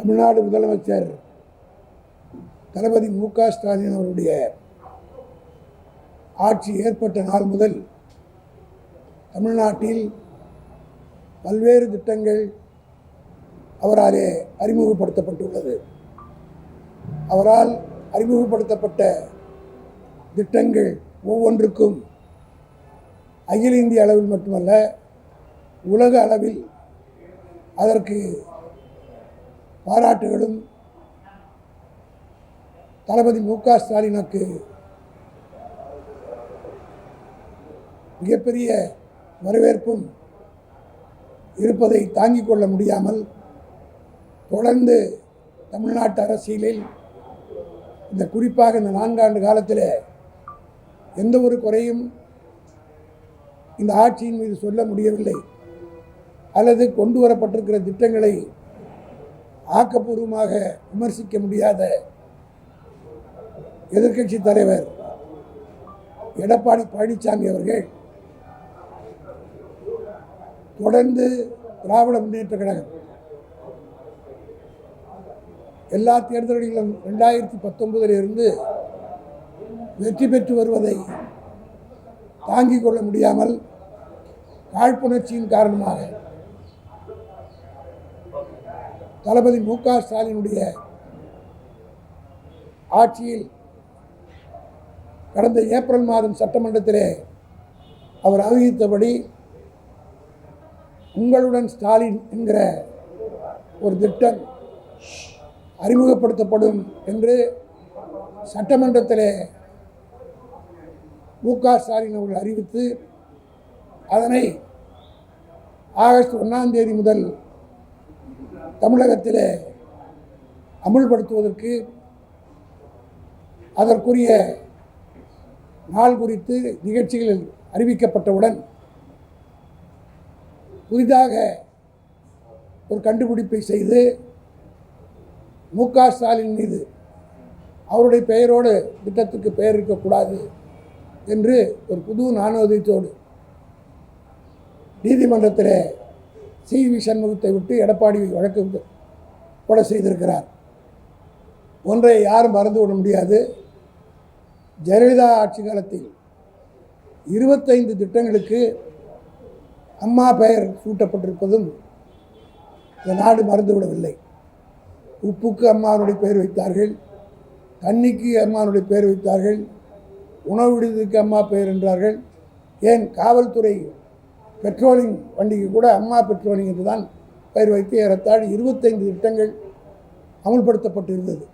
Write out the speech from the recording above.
தமிழ்நாடு முதலமைச்சர் தளபதி மு க ஸ்டாலின் அவருடைய ஆட்சி ஏற்பட்ட நாள் முதல் தமிழ்நாட்டில் பல்வேறு திட்டங்கள் அவராலே அறிமுகப்படுத்தப்பட்டுள்ளது. அவரால் அறிமுகப்படுத்தப்பட்ட திட்டங்கள் ஒவ்வொன்றுக்கும் அகில இந்திய அளவில் மட்டுமல்ல உலக அளவில் அதற்கு பாராட்டுகளும் தளபதி மு க ஸ்டாலினுக்கு மிகப்பெரிய வரவேற்பும் இருப்பதை தாங்கிக் கொள்ள முடியாமல் தொடர்ந்து தமிழ்நாட்டு அரசியலில் இந்த குறிப்பாக இந்த நான்காண்டு காலத்தில் எந்த ஒரு குறையும் இந்த ஆட்சியின் மீது சொல்ல முடியவில்லை. அல்லது கொண்டு வரப்பட்டிருக்கிற திட்டங்களை ஆக்கப்பூர்வமாக விமர்சிக்க முடியாத எதிர்க்கட்சி தலைவர் எடப்பாடி பழனிசாமி அவர்கள் தொடர்ந்து திராவிட முன்னேற்ற கழகம். எல்லா தேர்தல்களிலும் ரெண்டாயிரத்தி பத்தொன்பதிலிருந்து வெற்றி பெற்று வருவதை தாங்கிக் கொள்ள முடியாமல் காழ்ப்புணர்ச்சியின் காரணமாக தளபதி மு க ஸ்டாலினுடைய ஆட்சியில் கடந்த ஏப்ரல் மாதம் சட்டமன்றத்திலே அவர் அறிவித்தபடி உங்களுடன் ஸ்டாலின் என்கிற ஒரு திட்டம் அறிமுகப்படுத்தப்படும் என்று சட்டமன்றத்திலே மு க ஸ்டாலின் அவர்கள் அறிவித்து அதனை ஆகஸ்ட் ஒன்றாம் தேதி முதல் தமிழகத்தில் அமுல்படுத்துவதற்கு அதற்குரிய நாள் குறித்து நிகழ்ச்சிகளில் அறிவிக்கப்பட்டவுடன் புதிதாக ஒரு கண்டுபிடிப்பை செய்து மு க ஸ்டாலின் மீது அவருடைய பெயரோடு திட்டத்துக்கு பெயர் இருக்கக்கூடாது என்று ஒரு புது நாணயத்தோடு நீதிமன்றத்தில் சி வி சண்முகத்தை விட்டு எடப்பாடி வழக்கு கொலை செய்திருக்கிறார். ஒன்றை யாரும் மறந்து விட முடியாது. ஜெயலலிதா ஆட்சி காலத்தில் இருபத்தைந்து திட்டங்களுக்கு அம்மா பெயர் சூட்டப்பட்டிருப்பதும் இந்த நாடு மறந்துவிடவில்லை உப்புக்கு அம்மாவுடைய பெயர் வைத்தார்கள் தண்ணிக்கு அம்மாவுடைய பெயர் வைத்தார்கள் உணவு விடுதிக்கு அம்மா பெயர் என்றார்கள். ஏன்? காவல்துறை பெட்ரோலிங் வண்டிக்கு கூட அம்மா பெட்ரோலிங் என்று தான் பெயர் வைத்து ஏறத்தாழ் இருபத்தைந்து திட்டங்கள் அமுல்படுத்தப்பட்டு இருந்தது